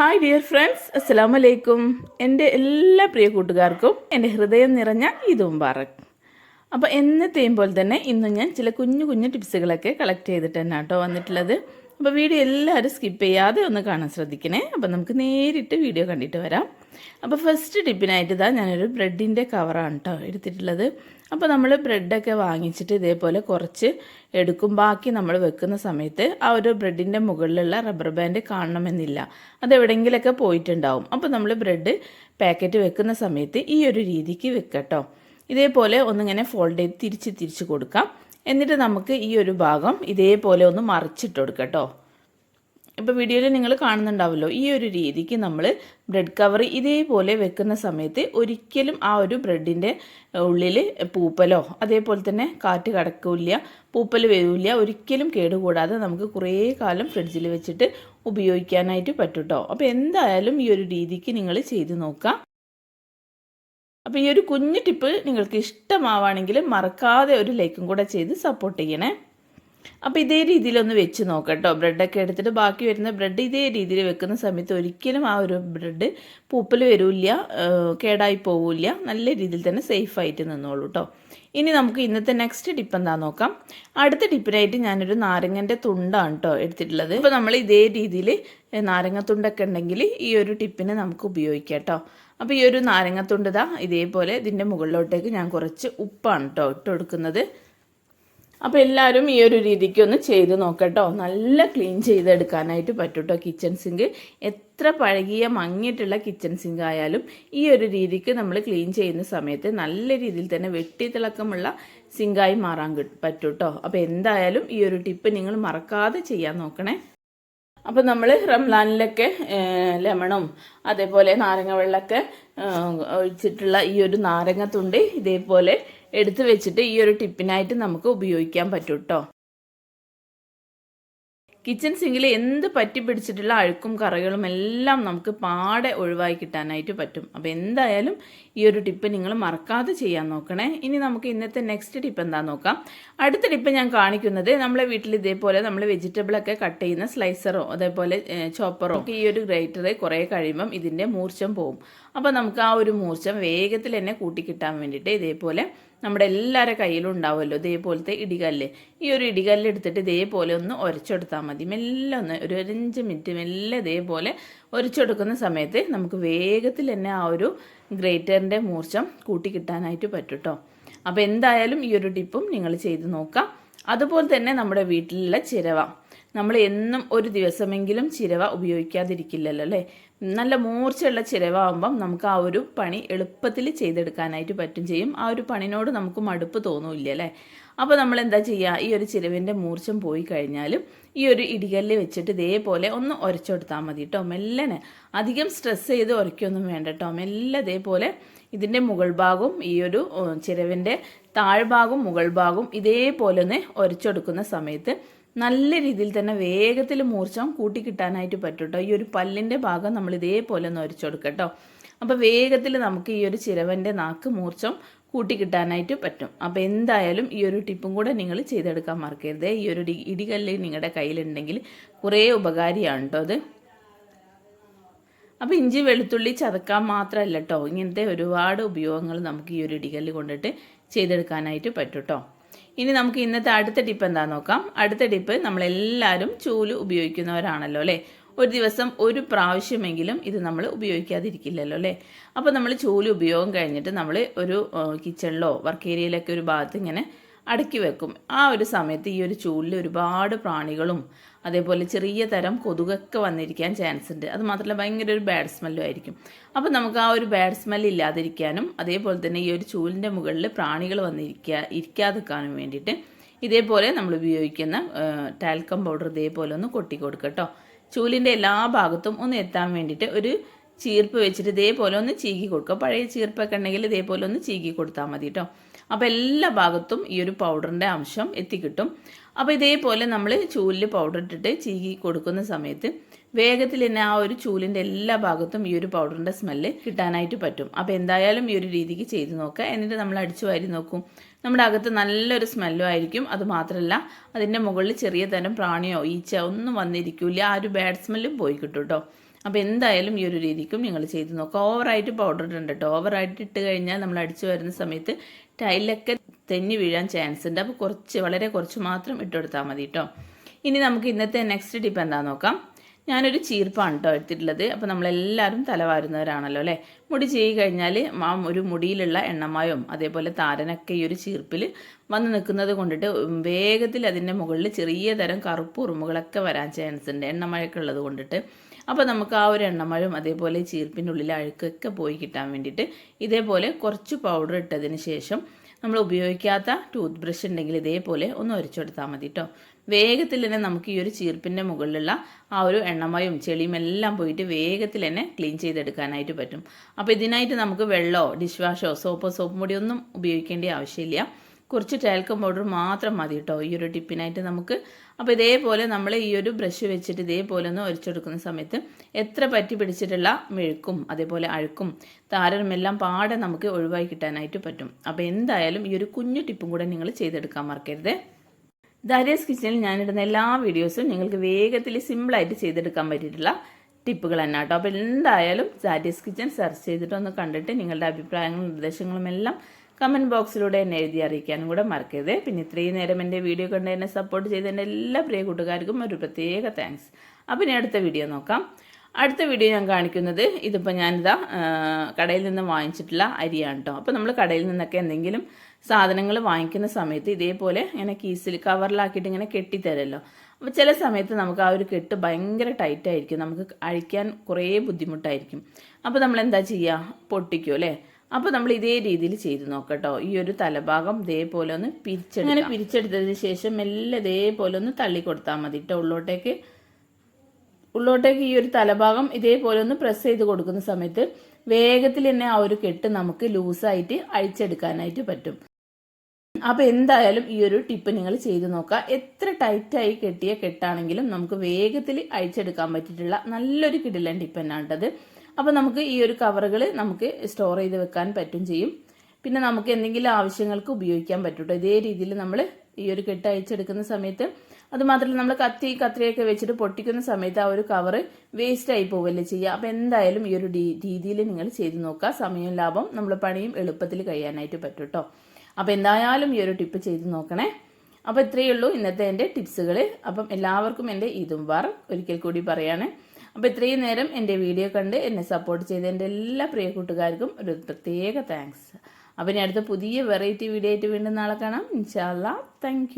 Hi dear friends അസ്സാം വലൈക്കും എന്റെ എല്ലാ പ്രിയ കൂട്ടുകാർക്കും എന്റെ ഹൃദയം നിറഞ്ഞ ഇതും മുബാറക് അപ്പോൾ എന്നത്തെയും പോലെ തന്നെ ഇന്നും ഞാൻ ചില കുഞ്ഞു കുഞ്ഞു ടിപ്സുകളൊക്കെ കളക്ട് ചെയ്തിട്ട് തന്നെ കേട്ടോ വന്നിട്ടുള്ളത്. അപ്പോൾ വീഡിയോ എല്ലാവരും സ്കിപ്പ് ചെയ്യാതെ ഒന്ന് കാണാൻ ശ്രദ്ധിക്കണേ. അപ്പോൾ നമുക്ക് നേരിട്ട് വീഡിയോ കണ്ടിട്ട് വരാം. അപ്പോൾ ഫസ്റ്റ് ടിപ്പിനായിട്ട് ഇതാ ഞാനൊരു ബ്രെഡിന്റെ കവറാണ് കേട്ടോ എടുത്തിട്ടുള്ളത്. അപ്പോൾ നമ്മൾ ബ്രെഡൊക്കെ വാങ്ങിച്ചിട്ട് ഇതേപോലെ കുറച്ച് എടുക്കും. ബാക്കി നമ്മൾ വെക്കുന്ന സമയത്ത് ആ ഒരു ബ്രെഡിന്റെ മുകളിലുള്ള റബ്ബർ ബാൻഡ് കാണണമെന്നില്ല. അത് എവിടെയെങ്കിലൊക്കെ പോയിട്ടുണ്ടാവും. അപ്പോൾ നമ്മൾ ബ്രെഡ് പാക്കറ്റ് വെക്കുന്ന സമയത്ത് ഈ ഒരു രീതിക്ക് വെക്കട്ടോ ഇതേപോലെ ഒന്നിങ്ങനെ ഫോൾഡ് ചെയ്ത് തിരിച്ച് തിരിച്ച് കൊടുക്കാം. എന്നിട്ട് നമുക്ക് ഈ ഒരു ഭാഗം ഇതേപോലെ ഒന്ന് മറിച്ചിട്ട് കൊടുക്കാം ഇപ്പോൾ വീഡിയോയിൽ നിങ്ങൾ കാണുന്നുണ്ടാവല്ലോ ഈ ഒരു രീതിക്ക് നമ്മൾ ബ്രെഡ് കവർ ഇതേപോലെ വെക്കുന്ന സമയത്ത് ഒരിക്കലും ആ ഒരു ബ്രെഡിന്റെ ഉള്ളിൽ പൂപ്പലോ അതേപോലെ തന്നെ കാറ്റ് കടക്കില്ല പൂപ്പൽ വരില്ല ഒരിക്കലും കേടുകൂടാതെ നമുക്ക് കുറേ കാലം ഫ്രിഡ്ജിൽ വെച്ചിട്ട് ഉപയോഗിക്കാനായിട്ട് പറ്റും കേട്ടോ അപ്പോൾ എന്തായാലും ഈ ഒരു രീതിക്ക് നിങ്ങൾ ചെയ്ത് നോക്കാം. അപ്പോൾ ഈ ഒരു കുഞ്ഞു ടിപ്പ് നിങ്ങൾക്ക് ഇഷ്ടമാവുകയാണെങ്കിൽ മറക്കാതെ ഒരു ലൈക്കും കൂടെ ചെയ്ത് സപ്പോർട്ട് ചെയ്യണേ. അപ്പോൾ ഇതേ രീതിയിലൊന്ന് വെച്ച് നോക്കട്ടോ. ബ്രെഡൊക്കെ എടുത്തിട്ട് ബാക്കി വരുന്ന ബ്രെഡ് ഇതേ രീതിയിൽ വെക്കുന്ന സമയത്ത് ഒരിക്കലും ആ ഒരു ബ്രെഡ് പൂപ്പൽ വരില്ല കേടായി പോവില്ല. നല്ല രീതിയിൽ തന്നെ സേഫായിട്ട് നിന്നോളൂ കേട്ടോ ഇനി നമുക്ക് ഇന്നത്തെ നെക്സ്റ്റ് ടിപ്പ് എന്താ നോക്കാം. അടുത്ത ടിപ്പിനായിട്ട് ഞാനൊരു നാരങ്ങന്റെ തുണ്ടാണ് കേട്ടോ എടുത്തിട്ടുള്ളത്. ഇപ്പോൾ നമ്മൾ ഇതേ രീതിയിൽ നാരങ്ങത്തുണ്ടൊക്കെ ഉണ്ടെങ്കിൽ ഈ ഒരു ടിപ്പിനെ നമുക്ക് ഉപയോഗിക്കാം കേട്ടോ അപ്പോൾ ഈ ഒരു നാരങ്ങത്തുണ്ട് ഇതാ ഇതേപോലെ ഇതിന്റെ മുകളിലോട്ടേക്ക് ഞാൻ കുറച്ച് ഉപ്പാണ് കേട്ടോ ഇട്ട് കൊടുക്കുന്നത്. അപ്പോൾ എല്ലാവരും ഈ ഒരു രീതിക്ക് ഒന്ന് ചെയ്ത് നോക്കട്ടോ. നല്ല ക്ലീൻ ചെയ്തെടുക്കാനായിട്ട് പറ്റും കേട്ടോ കിച്ചൺ സിങ്ക് എത്ര പഴകിയ മങ്ങിയിട്ടുള്ള കിച്ചൺ സിങ്ക് ആയാലും ഈ ഒരു രീതിക്ക് നമ്മൾ ക്ലീൻ ചെയ്യുന്ന സമയത്ത് നല്ല രീതിയിൽ തന്നെ വെട്ടിത്തിളക്കമുള്ള സിങ്കായി മാറാൻ പറ്റും കേട്ടോ അപ്പോൾ എന്തായാലും ഈ ഒരു ടിപ്പ് നിങ്ങൾ മറക്കാതെ ചെയ്യാൻ നോക്കണേ. അപ്പോൾ നമ്മൾ റംലാനിലൊക്കെ ലെമണും അതേപോലെ നാരങ്ങ വെള്ളമൊക്കെ ഒഴിച്ചിട്ടുള്ള ഈ ഒരു നാരങ്ങ തുണ്ട് ഇതേപോലെ എടുത്തു വെച്ചിട്ട് ഈ ഒരു ടിപ്പിനായിട്ട് നമുക്ക് ഉപയോഗിക്കാൻ പറ്റും കേട്ടോ കിച്ചൺ സിങ്കിൽ എന്ത് പറ്റി പിടിച്ചിട്ടുള്ള അഴുക്കും കറകളും എല്ലാം നമുക്ക് പാടെ ഒഴിവായി കിട്ടാനായിട്ട് പറ്റും. അപ്പോൾ എന്തായാലും ഈ ഒരു ടിപ്പ് നിങ്ങൾ മറക്കാതെ ചെയ്യാൻ നോക്കണേ. ഇനി നമുക്ക് ഇന്നത്തെ നെക്സ്റ്റ് ടിപ്പ് എന്താ നോക്കാം. അടുത്ത ടിപ്പ് ഞാൻ കാണിക്കുന്നത് നമ്മളെ വീട്ടിൽ ഇതേപോലെ നമ്മൾ വെജിറ്റബിളൊക്കെ കട്ട് ചെയ്യുന്ന സ്ലൈസറോ അതേപോലെ ചോപ്പറോ ഈ ഒരു ഗ്രേറ്റർ കുറേ കഴിയുമ്പം ഇതിന്റെ മൂർച്ചം പോവും. അപ്പോൾ നമുക്ക് ആ ഒരു മൂർച്ചം വേഗത്തിൽ തന്നെ കൂട്ടിക്കിട്ടാൻ വേണ്ടിയിട്ട് ഇതേപോലെ നമ്മുടെ എല്ലാവരുടെ കയ്യിലും ഉണ്ടാവുമല്ലോ. ഇതേപോലത്തെ ഇടികല്ല്. ഈ ഒരു ഇടികല്ല് എടുത്തിട്ട് ഇതേപോലെ ഒന്ന് ഉരച്ചെടുത്താൽ മതി. മെല്ലെ ഒന്ന് ഒരു അഞ്ച് മിനിറ്റ് മെല്ലെ ഇതേപോലെ ഉരച്ചെടുക്കുന്ന സമയത്ത് നമുക്ക് വേഗത്തിൽ തന്നെ ആ ഒരു ഗ്രേറ്ററിന്റെ മൂർച്ചം കൂട്ടി കിട്ടാനായിട്ട് പറ്റും കേട്ടോ അപ്പോൾ എന്തായാലും ഈ ഒരു ടിപ്പും നിങ്ങൾ ചെയ്ത് നോക്കാം. അതുപോലെ തന്നെ നമ്മുടെ വീട്ടിലുള്ള ചിരവ. നമ്മൾ എന്നും ഒരു ദിവസമെങ്കിലും ചിരവ ഉപയോഗിക്കാതിരിക്കില്ലല്ലോ അല്ലേ? നല്ല മൂർച്ചയുള്ള ചിരവാകുമ്പം നമുക്ക് ആ ഒരു പണി എളുപ്പത്തിൽ ചെയ്തെടുക്കാനായിട്ട് പറ്റും ചെയ്യും. ആ ഒരു പണിനോട് നമുക്ക് മടുപ്പ് തോന്നില്ല അല്ലേ? അപ്പോൾ നമ്മൾ എന്താ ചെയ്യുക? ഈ ഒരു ചിരവിന്റെ മൂർച്ചം പോയി കഴിഞ്ഞാലും ഈ ഒരു ഇടികല്ല് വെച്ചിട്ട് ഇതേപോലെ ഒന്ന് ഉരച്ചെടുത്താൽ മതി കേട്ടോ. മെല്ലനെ അധികം സ്ട്രെസ് ചെയ്ത് ഉരയ്ക്കൊന്നും വേണ്ട കേട്ടോ. മെല്ലെ ഇതേപോലെ ഇതിന്റെ മുകൾ ഭാഗവും ഈ ഒരു ചിരവിന്റെ താഴ്ഭാഗവും മുകൾ ഭാഗവും ഇതേപോലെ ഒന്ന് ഉരച്ചെടുക്കുന്ന സമയത്ത് നല്ല രീതിയിൽ തന്നെ വേഗത്തിൽ മൂർച്ചം കൂട്ടി കിട്ടാനായിട്ട് പറ്റും കേട്ടോ ഈ ഒരു പല്ലിന്റെ ഭാഗം നമ്മൾ ഇതേപോലെ ഒന്ന് ഉരച്ചെടുക്കട്ടോ അപ്പോൾ വേഗത്തിൽ നമുക്ക് ഈ ഒരു ചിരവന്റെ നാക്ക് മൂർച്ചം കൂട്ടി കിട്ടാനായിട്ട് പറ്റും. അപ്പോൾ എന്തായാലും ഈ ഒരു ടിപ്പും കൂടെ നിങ്ങൾ ചെയ്തെടുക്കാൻ മറക്കരുത്. ഈ ഒരു ഇടികല്ല് നിങ്ങളുടെ കയ്യിലുണ്ടെങ്കിൽ കുറേ ഉപകാരിയാണ് കേട്ടോ അത്. അപ്പോൾ ഇഞ്ചി വെളുത്തുള്ളി ചതക്കാൻ മാത്രമല്ല കേട്ടോ ഇങ്ങനത്തെ ഒരുപാട് ഉപയോഗങ്ങൾ നമുക്ക് ഈ ഒരു ഇടികല്ല് കൊണ്ടിട്ട് ചെയ്തെടുക്കാനായിട്ട് പറ്റും കേട്ടോ ഇനി നമുക്ക് ഇന്നത്തെ അടുത്ത ടിപ്പ് എന്താ നോക്കാം? അടുത്ത ടിപ്പ് നമ്മളെല്ലാവരും ചൂൽ ഉപയോഗിക്കുന്നവരാണല്ലോ അല്ലേ? ഒരു ദിവസം ഒരു പ്രാവശ്യമെങ്കിലും ഇത് നമ്മൾ ഉപയോഗിക്കാതിരിക്കില്ലല്ലോ അല്ലേ? അപ്പോൾ നമ്മൾ ചൂൽ ഉപയോഗം കഴിഞ്ഞിട്ട് നമ്മൾ ഒരു കിച്ചണിലോ വർക്ക് ഏരിയയിലൊക്കെ ഒരു ഭാഗത്ത് ഇങ്ങനെ അടക്കി വെക്കും. ആ ഒരു സമയത്ത് ഈ ഒരു ചൂലിൽ ഒരുപാട് പ്രാണികളും അതേപോലെ ചെറിയ തരം കൊതുകൊക്കെ വന്നിരിക്കാൻ ചാൻസ് ഉണ്ട് അത് മാത്രമല്ല ഭയങ്കര ഒരു ബാഡ് സ്മെല്ലും ആയിരിക്കും. അപ്പോൾ നമുക്ക് ആ ഒരു ബാഡ് സ്മെൽ ഇല്ലാതിരിക്കാനും അതേപോലെ തന്നെ ഈ ഒരു ചൂലിന്റെ മുകളിൽ പ്രാണികൾ വന്നിരിക്കുക ഇരിക്കാതിരിക്കാനും വേണ്ടിയിട്ട് ഇതേപോലെ നമ്മൾ ഉപയോഗിക്കുന്ന ടാൽക്കം പൗഡർ ഇതേപോലെ ഒന്ന് കൊട്ടി കൊടുക്കുക കൊടുക്കട്ടോ ചൂലിന്റെ എല്ലാ ഭാഗത്തും ഒന്ന് എത്താൻ വേണ്ടിയിട്ട് ഒരു ചീർപ്പ് വെച്ചിട്ട് ഇതേപോലെ ഒന്ന് ചീകി കൊടുക്കുക പഴയ ചീർപ്പൊക്കെ ഉണ്ടെങ്കിൽ ഇതേപോലെ ഒന്ന് ചീകി കൊടുത്താൽ മതി കേട്ടോ അപ്പോൾ എല്ലാ ഭാഗത്തും ഈ ഒരു പൗഡറിന്റെ അംശം എത്തിക്കിട്ടും. അപ്പോൾ ഇതേപോലെ നമ്മൾ ചൂലിൽ പൗഡർ ഇട്ടിട്ട് ചീകി കൊടുക്കുന്ന സമയത്ത് വേഗത്തിൽ തന്നെ ആ ഒരു ചൂലിന്റെ എല്ലാ ഭാഗത്തും ഈ ഒരു പൗഡറിന്റെ സ്മെല്ല് കിട്ടാനായിട്ട് പറ്റും. അപ്പോൾ എന്തായാലും ഈ ഒരു രീതിക്ക് ചെയ്ത് നോക്കുക. എന്നിട്ട് നമ്മൾ അടിച്ചു വാരി നോക്കും. നമ്മുടെ അകത്ത് നല്ലൊരു സ്മെല്ലും ആയിരിക്കും. അത് മാത്രമല്ല അതിന്റെ മുകളിൽ ചെറിയ തരം പ്രാണിയോ ഈച്ച ഒന്നും വന്നിരിക്കില്ല. ആ ഒരു ബാഡ് സ്മെല്ലും പോയി കിട്ടും കേട്ടോ അപ്പോൾ എന്തായാലും ഈ ഒരു രീതിക്കും നിങ്ങൾ ചെയ്ത് നോക്കുക ഓവറായിട്ട് പൗഡർ ഇടണ്ട കേട്ടോ ഓവറായിട്ട് ഇട്ട് കഴിഞ്ഞാൽ നമ്മൾ അടിച്ചു വരുന്ന സമയത്ത് ടൈലൊക്കെ തെന്നി വീഴാൻ ചാൻസ് ഉണ്ട്. അപ്പോൾ കുറച്ച് വളരെ കുറച്ച് മാത്രം ഇട്ട് കൊടുത്താൽ മതി കേട്ടോ ഇനി നമുക്ക് ഇന്നത്തെ നെക്സ്റ്റ് ടിപ്പ് എന്താണെന്ന് നോക്കാം. ഞാനൊരു ചീർപ്പാണ് കേട്ടോ എടുത്തിട്ടുള്ളത്. അപ്പോൾ നമ്മളെല്ലാവരും തലവാരുന്നവരാണല്ലോ അല്ലേ? മുടി ചെയ്ത് കഴിഞ്ഞാൽ ആ ഒരു മുടിയിലുള്ള എണ്ണമയവും അതേപോലെ താരനൊക്കെ ഈ ഒരു ചീർപ്പിൽ വന്ന് നിൽക്കുന്നത് കൊണ്ടിട്ട് വേഗത്തിൽ അതിന്റെ മുകളിൽ ചെറിയ തരം കറുപ്പ് ഉറുമുകളൊക്കെ വരാൻ ചാൻസ് ഉണ്ട്. എണ്ണമയൊക്കെ ഉള്ളത് കൊണ്ടിട്ട്. അപ്പോൾ നമുക്ക് ആ ഒരു എണ്ണമഴും അതേപോലെ ചീർപ്പിന്റെ ഉള്ളിലെ അഴുക്കൊക്കെ പോയി കിട്ടാൻ വേണ്ടിയിട്ട് ഇതേപോലെ കുറച്ച് പൗഡർ ഇട്ടതിന് ശേഷം നമ്മൾ ഉപയോഗിക്കാത്ത ടൂത്ത് ബ്രഷ് ഉണ്ടെങ്കിൽ ഇതേപോലെ ഒന്ന് ഉരച്ചെടുത്താൽ മതി കേട്ടോ വേഗത്തിൽ തന്നെ നമുക്ക് ഈ ഒരു ചീർപ്പിന്റെ മുകളിലുള്ള ആ ഒരു എണ്ണമയും ചെളിയും എല്ലാം പോയിട്ട് വേഗത്തിൽ തന്നെ ക്ലീൻ ചെയ്തെടുക്കാനായിട്ട് പറ്റും. അപ്പോൾ ഇതിനായിട്ട് നമുക്ക് വെള്ളമോ ഡിഷ് വാഷോ സോപ്പോ സോപ്പ് പൊടിയൊന്നും ഉപയോഗിക്കേണ്ട ആവശ്യമില്ല. കുറച്ച് ടാൽക്കം പൗഡർ മാത്രം മതി കേട്ടോ ഈ ഒരു ടിപ്പിനായിട്ട് നമുക്ക്. അപ്പോൾ ഇതേപോലെ നമ്മൾ ഈ ഒരു ബ്രഷ് വെച്ചിട്ട് ഇതേപോലെ ഒന്ന് ഒരിച്ചെടുക്കുന്ന സമയത്ത് എത്ര പറ്റി പിടിച്ചിട്ടുള്ള മെഴുക്കും അതേപോലെ അഴുക്കും താരമെല്ലാം പാടെ നമുക്ക് ഒഴിവാക്കി കിട്ടാനായിട്ട് പറ്റും. അപ്പോൾ എന്തായാലും ഈ ഒരു കുഞ്ഞു ടിപ്പും കൂടെ നിങ്ങൾ ചെയ്തെടുക്കാൻ മറക്കരുത്. ദാരിയസ് കിച്ചണിൽ ഞാനിടുന്ന എല്ലാ വീഡിയോസും നിങ്ങൾക്ക് വേഗത്തിൽ സിമ്പിളായിട്ട് ചെയ്തെടുക്കാൻ പറ്റിയിട്ടുള്ള ടിപ്പുകൾ തന്നെ കേട്ടോ അപ്പോൾ എന്തായാലും ദാരിയസ് കിച്ചൺ സെർച്ച് ചെയ്തിട്ടൊന്ന് കണ്ടിട്ട് നിങ്ങളുടെ അഭിപ്രായങ്ങളും നിർദ്ദേശങ്ങളും എല്ലാം കമന്റ് ബോക്സിലൂടെ എന്നെ എഴുതി അറിയിക്കാനും കൂടെ മറക്കരുത്. പിന്നെ ഇത്രയും നേരം എന്റെ വീഡിയോ കണ്ട് എന്നെ സപ്പോർട്ട് ചെയ്ത എന്റെ എല്ലാ പ്രിയ കൂട്ടുകാർക്കും ഒരു പ്രത്യേക താങ്ക്സ് അപ്പോൾ ഇനി അടുത്ത വീഡിയോ നോക്കാം. അടുത്ത വീഡിയോ ഞാൻ കാണിക്കുന്നത് ഇതിപ്പോൾ ഞാനിതാ കടയിൽ നിന്ന് വാങ്ങിച്ചിട്ടുള്ള അരിയാണ് കേട്ടോ അപ്പോൾ നമ്മൾ കടയിൽ നിന്നൊക്കെ എന്തെങ്കിലും സാധനങ്ങൾ വാങ്ങിക്കുന്ന സമയത്ത് ഇതേപോലെ ഇങ്ങനെ കീസിൽ കവറിലാക്കിയിട്ട് ഇങ്ങനെ കെട്ടിത്തരല്ലോ. അപ്പോൾ ചില സമയത്ത് നമുക്ക് ആ ഒരു കെട്ട് ഭയങ്കര ടൈറ്റായിരിക്കും നമുക്ക് അഴിക്കാൻ കുറേ ബുദ്ധിമുട്ടായിരിക്കും. അപ്പോൾ നമ്മൾ എന്താ ചെയ്യുക പൊട്ടിക്കും അല്ലേ അപ്പോൾ നമ്മൾ ഇതേ രീതിയിൽ ചെയ്ത് നോക്കട്ടോ. ഈ ഒരു തലഭാഗം ഇതേപോലെ ഒന്ന് പിരിച്ചെടുക്കും. അങ്ങനെ പിരിച്ചെടുത്തതിന് ശേഷം മെല്ലെ ഇതേപോലെ ഒന്ന് തള്ളി കൊടുത്താൽ മതി കേട്ടോ ഉള്ളോട്ടേക്ക് ഉള്ളോട്ടേക്ക് ഈ ഒരു തലഭാഗം ഇതേപോലെ ഒന്ന് പ്രസ് ചെയ്ത് കൊടുക്കുന്ന സമയത്ത് വേഗത്തിൽ തന്നെ ആ ഒരു കെട്ട് നമുക്ക് ലൂസായിട്ട് അഴിച്ചെടുക്കാനായിട്ട് പറ്റും. അപ്പോൾ എന്തായാലും ഈ ഒരു ടിപ്പ് നിങ്ങൾ ചെയ്ത് നോക്കുക എത്ര ടൈറ്റായി കെട്ടിയ കെട്ടാണെങ്കിലും നമുക്ക് വേഗത്തിൽ അഴിച്ചെടുക്കാൻ പറ്റിയിട്ടുള്ള നല്ലൊരു കിടിലൻ ടിപ്പ് തന്നെയാണത് അപ്പോൾ നമുക്ക് ഈ ഒരു കവറുകൾ നമുക്ക് സ്റ്റോർ ചെയ്ത് വെക്കാൻ പറ്റും ചെയ്യും. പിന്നെ നമുക്ക് എന്തെങ്കിലും ആവശ്യങ്ങൾക്ക് ഉപയോഗിക്കാൻ പറ്റൂട്ടോ ഇതേ രീതിയിൽ നമ്മൾ ഈ ഒരു കെട്ട് അയച്ചെടുക്കുന്ന സമയത്ത് അത് മാത്രമല്ല നമ്മൾ കത്തി കത്രിയൊക്കെ വെച്ചിട്ട് പൊട്ടിക്കുന്ന സമയത്ത് ആ ഒരു കവറ് വേസ്റ്റ് ആയി പോവല്ലേ ചെയ്യുക അപ്പോൾ എന്തായാലും ഈ ഒരു രീതിയിൽ നിങ്ങൾ ചെയ്ത് നോക്കുക സമയം ലാഭം നമ്മൾ പണിയും എളുപ്പത്തിൽ കഴിയാനായിട്ട് പറ്റും കേട്ടോ അപ്പോൾ എന്തായാലും ഈ ഒരു ടിപ്പ് ചെയ്ത് നോക്കണേ. അപ്പോൾ ഇത്രയേ ഉള്ളൂ ഇന്നത്തെ എന്റെ ടിപ്സുകൾ അപ്പം എല്ലാവർക്കും എന്റെ ഇതും വാർ. ഒരിക്കൽ കൂടി പറയാണ്. അപ്പോൾ ഇത്രയും നേരം എന്റെ വീഡിയോ കണ്ട് എന്നെ സപ്പോർട്ട് ചെയ്ത എന്റെ എല്ലാ പ്രിയ കൂട്ടുകാർക്കും ഒരു പ്രത്യേക താങ്ക്സ് അപ്പോൾ ഇനി അടുത്ത പുതിയ വെറൈറ്റി വീഡിയോ ആയിട്ട് വീണ്ടും നാളെ കാണാം. ഇൻഷാല്ല താങ്ക്